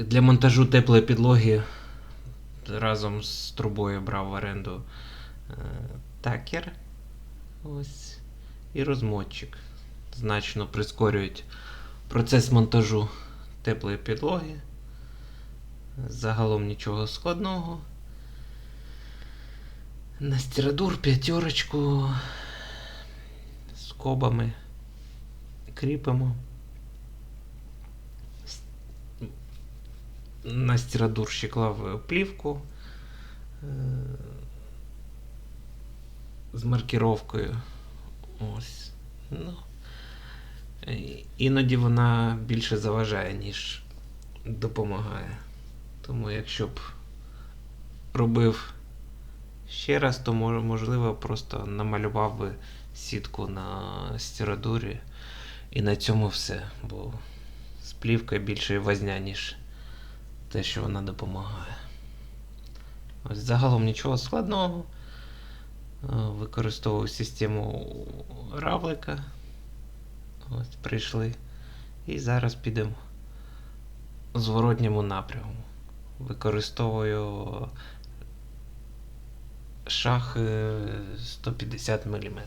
Для монтажу теплої підлоги разом з трубою брав в оренду е, такер ось, і розмотчик. Значно прискорюють процес монтажу теплої підлоги. Загалом нічого складного. На стірадур п'ятерочку з кобами кріпимо. На стірадур ще клав плівку е, з маркіровкою. Ось. Ну, іноді вона більше заважає, ніж допомагає. Тому якщо б робив ще раз, то можливо просто намалював би сітку на стірадурі і на цьому все. Бо з плівкою більше возня, ніж те, що вона допомагає. Ось загалом нічого складного. Е, Використовую систему равлика. Ось прийшли. І зараз підемо у зворотньому напряму. Використовую шах е, 150 мм.